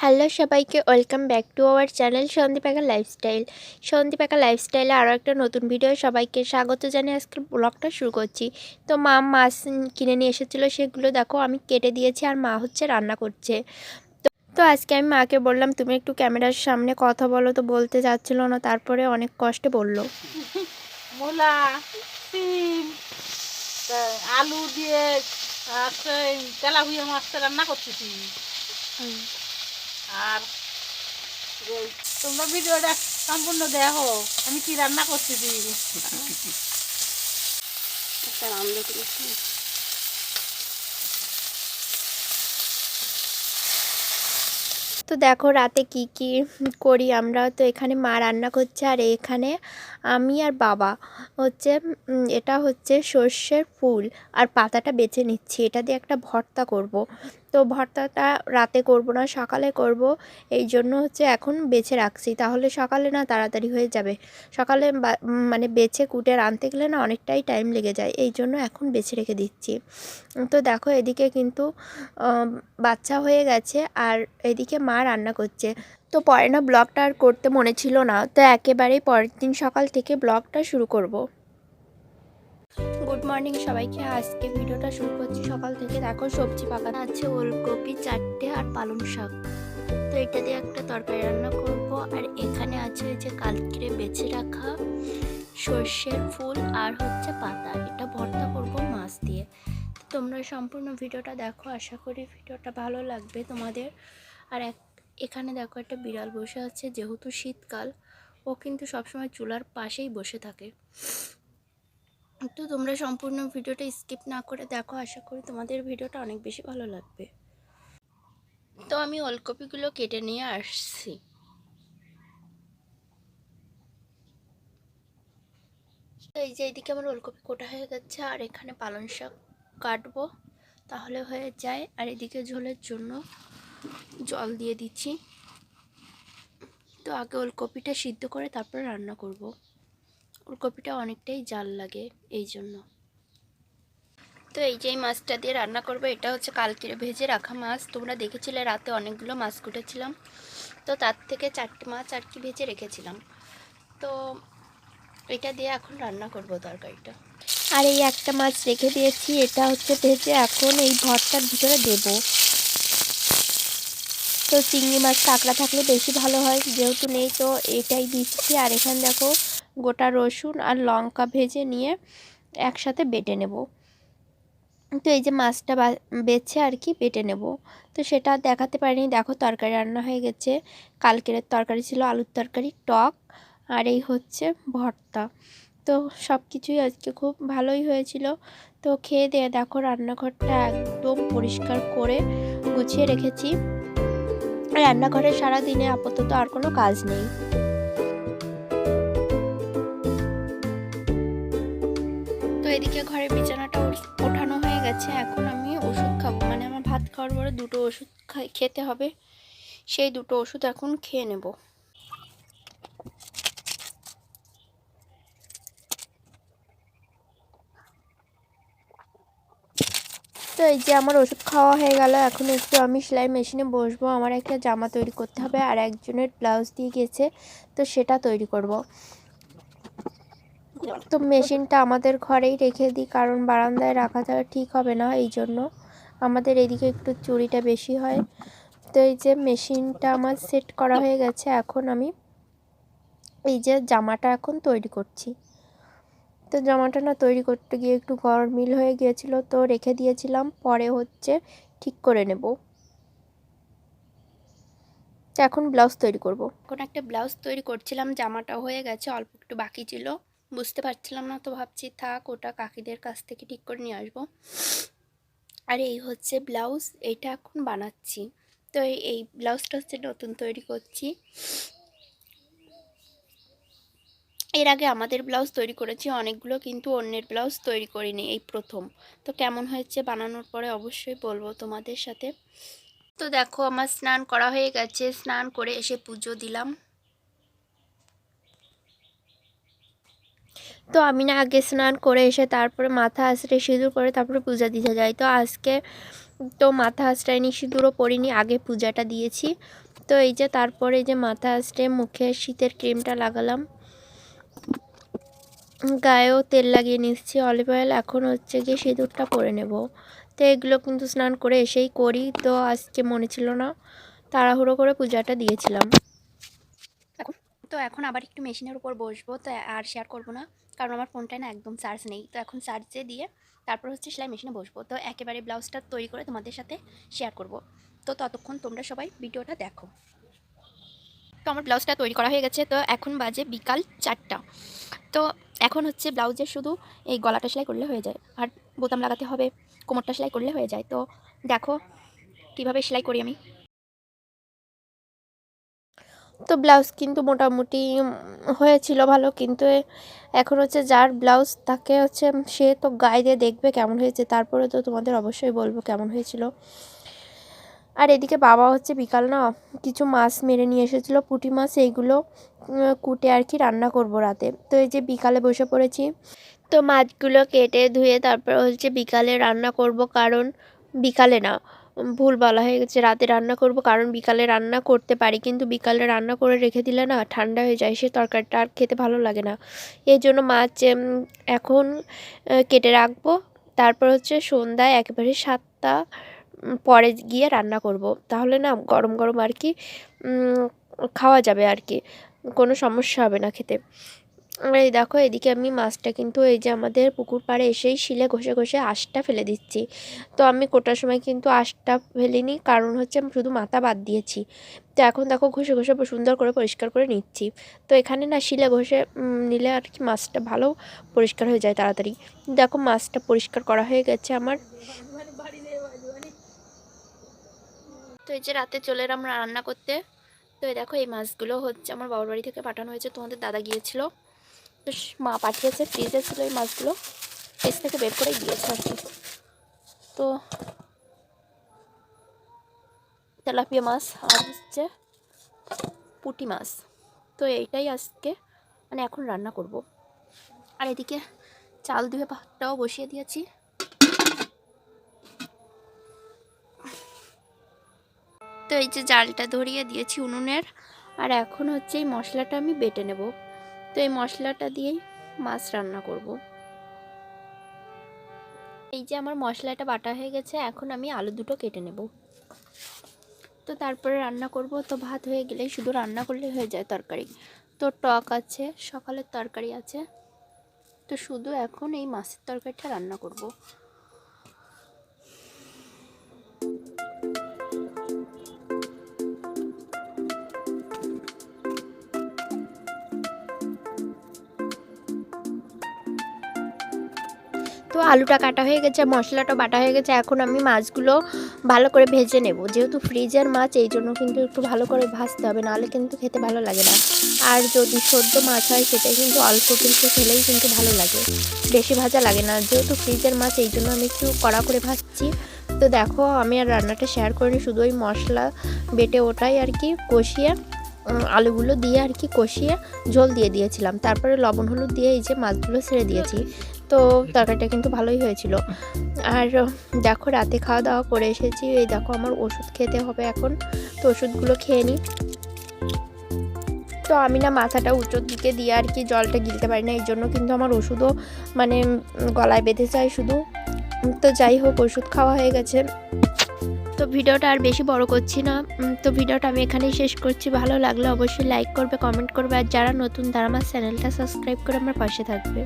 Hello সবাইকে welcome back to our channel Sandipaka lifestyle Sandipaka লাইফস্টাইলে আরও একটা নতুন ভিডিও সবাইকে স্বাগত জানিয়ে আজকের ব্লগটা শুরু করছি। তো মা মাছ কিনে নিয়ে এসেছিল সেগুলো দেখো আমি কেটে দিয়েছি আর মা হচ্ছে রান্না করছে। তো তো আজকে আমি মাকে বললাম তুমি একটু ক্যামেরার সামনে কথা বলো। তো বলতে যাচ্ছিল না তারপরে অনেক কষ্টে বলল। মূলা সিম আলু দিয়ে মাছটা রান্না করতেছি। আর তোমরা ভিডিওটা সম্পূর্ণ দেখো। আমি কি রান্না করতেছি করেছি তো দেখো রাতে কি কি করি আমরা তো এখানে মা রান্না করছে আর এখানে আমি আর বাবা হচ্ছে এটা হচ্ছে সর্ষের ফুল আর পাতাটা বেছে নিচ্ছি। এটা দিয়ে একটা ভর্তা করব। তো ভর্তাটা রাতে করব না, সকালে করব। এই জন্য হচ্ছে এখন বেছে রাখছি। তাহলে সকালে না তাড়াতাড়ি হয়ে যাবে। সকালে মানে বেছে কুটে রাঁধতে গেলে না অনেকটাই টাইম লেগে যায়। এই জন্য এখন বেছে রেখে দিচ্ছি। তো দেখো এদিকে কিন্তু বাচ্চা হয়ে গেছে আর এদিকে মা রান্না করছে। তো পরে না ব্লগটা আর করতে মনে ছিল না। তো একেবারেই পরের দিন সকাল থেকে ব্লগটা শুরু করব। গুড মর্নিং সবাইকে। আজকে ভিডিওটা শুরু করছি সকাল থেকে। দেখো সবজি পাকানো আছে, ওলকপি, চারটে আর পালং শাক। তো এটা দিয়ে একটা তরকারি রান্না করব। আর এখানে আছে যে কালকে বেছে রাখা সর্ষের ফুল আর হচ্ছে পাতা। এটা ভর্তা করব মাছ দিয়ে। তোমরা সম্পূর্ণ ভিডিওটা দেখো। আশা করি ভিডিওটা ভালো লাগবে তোমাদের। আর এক এখানে দেখো একটা বিড়াল বসে আছে, যেহেতু শীতকাল, ও কিন্তু সবসময় চুলার পাশেই বসে থাকে। তো তোমরা সম্পূর্ণ ভিডিওটা স্কিপ না করে দেখো, আশা করি তোমাদের ভিডিওটা অনেক বেশি ভালো লাগবে। তো আমি ওলকপিগুলো কেটে নিয়ে আসছি। এই যে এইদিকে আমার ওলকপি কোটা হয়ে গেছে, আর এখানে পালং শাক কাটবো, তাহলে হয়ে যায়। আর এদিকে ঝোলের জন্য জল দিয়ে দিচ্ছি। তো আগে ওলকপিটা সিদ্ধ করে তারপর রান্না করব। ওলকপিটা অনেকটাই জাল লাগে এই জন্য। তো এই যে মাছটা দিয়ে রান্না করব, এটা হচ্ছে কালকে ভেজে রাখা মাছ। তোমরা দেখেছিলে রাতে অনেকগুলো মাছ কুটেছিলাম। তো তার থেকে চারটে মাছ আর কি ভেজে রেখেছিলাম। তো এটা দিয়ে এখন রান্না করব তরকারিটা। আর এই একটা মাছ রেখে দিয়েছি, এটা হচ্ছে ভেজে এখন এই ভর্তার ভিতরে দেব। তো চিংড়ি মাছ কাঁকড়া থাকলে বেশি ভালো হয়। যেহেতু নেই তো এটাই দিচ্ছি। আর এখানে দেখো গোটা রসুন আর লঙ্কা ভেজে নিয়ে একসাথে বেটে নেব। তো এই যে মাছটা বেছে আর কি বেটে নেব। তো সেটা দেখাতে পারিনি। দেখো তরকারি রান্না হয়ে গেছে। কালকের তরকারি ছিল আলুর তরকারি, টক আর এই হচ্ছে ভর্তা। তো সব কিছুই আজকে খুব ভালোই হয়েছিল। তো খেয়ে দিয়ে দেখো রান্নাঘরটা একদম পরিষ্কার করে গুছিয়ে রেখেছি। রান্নাঘরে সারা দিনে আপাতত আর কোনো কাজ নেই। তো এদিকে ঘরে বিছানাটা ওঠানো হয়ে গেছে। এখন আমি ওষুধ খাব। মানে আমার ভাত খাওয়ার পরে দুটো ওষুধ খেতে হবে। সেই দুটো ওষুধ এখন খেয়ে নেব। তো এই যে আমার ওষুধ খাওয়া হয়ে গেল, এখন একটু আমি সেলাই মেশিনে বসবো। আমার একটা জামা তৈরি করতে হবে আর একজনের ব্লাউজ দিয়ে গেছে, তো সেটা তৈরি করব। তো মেশিনটা আমাদের ঘরেই রেখে দিই, কারণ বারান্দায় রাখাটা ঠিক হবে না, এই জন্য আমাদের এদিকে একটু চুরিটা বেশি হয়। তো এই যে মেশিনটা আমার সেট করা হয়ে গেছে, এখন আমি এই যে জামাটা এখন তৈরি করছি। তো জামাটা না তৈরি করতে গিয়ে একটু গরমিল হয়ে গিয়েছিল, তো রেখে দিয়েছিলাম। পরে হচ্ছে ঠিক করে নেব। এখন ব্লাউজ তৈরি করব। এখন একটা ব্লাউজ তৈরি করছিলাম, জামাটা হয়ে গেছে, অল্প একটু বাকি ছিল। বুঝতে পারছিলাম না তো ভাবছি, থাক, ওটা কাকিদের কাছ থেকে ঠিক করে নিয়ে আসব। আর এই হচ্ছে ব্লাউজ, এটা এখন বানাচ্ছি। তো এই ব্লাউজটা হচ্ছে নতুন তৈরি করছি। এর আগে আমাদের ব্লাউজ তৈরি করেছি, অনেকগুলো কিন্তু অন্যের ব্লাউজ তৈরি করিনি এই প্রথম। তো কেমন হয়েছে বানানোর পরে অবশ্যই বলব তোমাদের সাথে। তো দেখো আমার স্নান করা হয়ে গেছে, স্নান করে এসে পুজো দিলাম। তো আমি না আগে স্নান করে এসে তারপরে মাথা আছড়ে সিঁদুর করে তারপরে পূজা দিতে যাই। তো আজকে তো মাথা আঁচড়ায়নি সিঁদুরও পরিনি, আগে পূজাটা দিয়েছি। তো এই যে তারপরে এই যে মাথা আঁচড়ে মুখে শীতের ক্রিমটা লাগালাম। গায়েও তেল লাগিয়ে নিচ্ছি অলিভ অয়েল এখন হচ্ছে গিয়ে সিঁদুরটা পরে নেব। তো এগুলো কিন্তু স্নান করে এসেই করি। তো আজকে মনে ছিল না, তাড়াহুড়ো করে পূজাটা দিয়েছিলাম। তো এখন আবার একটু মেশিনের উপর বসবো, তো আর শেয়ার করব না। কারণ আমার ফোনটায় না একদম চার্জ নেই। তো এখন চার্জে দিয়ে তারপর হচ্ছে সেলাই মেশিনে বসবো। তো একেবারে ব্লাউজটা তৈরি করে তোমাদের সাথে শেয়ার করব। তো ততক্ষণ তোমরা সবাই ভিডিওটা দেখো। তো আমার ব্লাউজটা তৈরি করা হয়ে গেছে। তো এখন বাজে বিকাল চারটা। তো এখন হচ্ছে ব্লাউজের শুধু এই গলাটা সেলাই করলে হয়ে যায়। আর বোতাম লাগাতে হবে, কোমরটা সেলাই করলে হয়ে যায়। তো দেখো কীভাবে সেলাই করি আমি। তো ব্লাউজ কিন্তু মোটামুটি হয়েছিল ভালো, কিন্তু এখন হচ্ছে যার ব্লাউজ তাকে হচ্ছে সে তো গায়ে দিয়ে দেখবে কেমন হয়েছে। তারপরে তো তোমাদের অবশ্যই বলব কেমন হয়েছিল। আর এদিকে বাবা হচ্ছে বিকাল না, কিছু মাছ মেরে নিয়ে এসেছিল, পুঁটি মাছ এইগুলো কুটে আর কি রান্না করব রাতে। তো এই যে বিকালে বসে পড়েছি, তো মাছগুলো কেটে ধুয়ে তারপর হচ্ছে বিকালে রান্না করব, কারণ বিকালে না, ভুল বলা হয়ে গেছে, রাতে রান্না করব, কারণ বিকালে রান্না করতে পারি, কিন্তু বিকালে রান্না করে রেখে দিলে না ঠান্ডা হয়ে যায়, সে তরকারিটা আর খেতে ভালো লাগে না। এই জন্য মাছ এখন কেটে রাখব, তারপর হচ্ছে সন্ধ্যায় একেবারে সাতটা পরে গিয়ে রান্না করব। তাহলে না গরম গরম আর কি খাওয়া যাবে আর কি, কোনো সমস্যা হবে না খেতে। এই দেখো এদিকে আমি মাছটা কিন্তু এই যে আমাদের পুকুর পাড়ে এসেই শিলে ঘষে ঘষে আঁশটা ফেলে দিচ্ছি। তো আমি কোটার সময় কিন্তু আঁশটা ফেলিনি, কারণ হচ্ছে আমি শুধু মাথা বাদ দিয়েছি। তো এখন দেখো ঘষে ঘষে সুন্দর করে পরিষ্কার করে নিচ্ছি। তো এখানে না শিলে ঘষে নিলে আর কি মাছটা ভালো পরিষ্কার হয়ে যায় তাড়াতাড়ি। দেখো মাছটা পরিষ্কার করা হয়ে গেছে আমার। তো এই যে রাতে চলে এলাম রান্না করতে। তো এই দেখো এই মাছগুলো হচ্ছে আমার বাবার বাড়ি থেকে পাঠানো হয়েছে, তোমাদের দাদা গিয়েছিল। তো মা পাঠিয়েছে, ফ্রিজে ছিল এই মাছগুলো। ফ্রিজ থেকে বের করেই দিয়েছে আর কি। তো তেলাপিয়া মাছ আর হচ্ছে পুঁটি মাছ। তো এইটাই আজকে মানে এখন রান্না করব। আর এদিকে চাল ধুয়ে ভাতটাও বসিয়ে দিয়েছি। তো এই যে জালটা ধরিয়ে দিয়েছি উনুনের। আর এখন হচ্ছে এই মশলাটা আমি বেটে নেব। তো এই মশলাটা দিয়েই মাছ রান্না করব। এই যে আমার মশলাটা বাটা হয়ে গেছে, এখন আমি আলু দুটো কেটে নেব। তো তারপরে রান্না করব। তো ভাত হয়ে গেলেই শুধু রান্না করলে হয়ে যায় তরকারি। তো টক আছে, সকালের তরকারি আছে। তো শুধু এখন এই মাছের তরকারিটা রান্না করব। তো আলুটা কাটা হয়ে গেছে, মশলাটা বাটা হয়ে গেছে, এখন আমি মাছগুলো ভালো করে ভেজে নেব। যেহেতু ফ্রিজের মাছ, এই জন্য কিন্তু একটু ভালো করে ভাজতে হবে, নাহলে কিন্তু খেতে ভালো লাগে না। আর যদি সদ্য মাছ হয় সেটা কিন্তু অল্প কিন্তু খেলেই কিন্তু ভালো লাগে। বেশি ভাজা লাগে না। যেহেতু ফ্রিজের মাছ, এই জন্য আমি একটু কড়া করে ভাজছি। তো দেখো, আমি আর রান্নাটা শেয়ার করিনি, শুধু ওই মশলা বেটে ওটাই আর কি কষিয়ে আলুগুলো দিয়ে আর কি কষিয়ে ঝোল দিয়ে দিয়েছিলাম। তারপরে লবণ হলুদ দিয়ে এই যে মাছগুলো ছেড়ে দিয়েছি। তো তরকারিটা কিন্তু ভালোই হয়েছিল। আর দেখো রাতে খাওয়া দাওয়া করে এসেছি। এই দেখো আমার ওষুধ খেতে হবে এখন। তো ওষুধগুলো খেয়ে নিই। তো আমি না মাথাটা উঁচুর দিকে দিয়ে আর কি জলটা গিলতে পারি না। এই জন্য কিন্তু আমার ওষুধও মানে গলায় বেঁধে যায় শুধু। তো যাই হোক, ওষুধ খাওয়া হয়ে গেছে। তো ভিডিওটা আর বেশি বড় করছি না। তো ভিডিওটা আমি এখানেই শেষ করছি। ভালো লাগলে অবশ্যই লাইক করবে কমেন্ট করবে। আর যারা নতুন, তারা আমার চ্যানেলটা সাবস্ক্রাইব করে আমার পাশে থাকবে।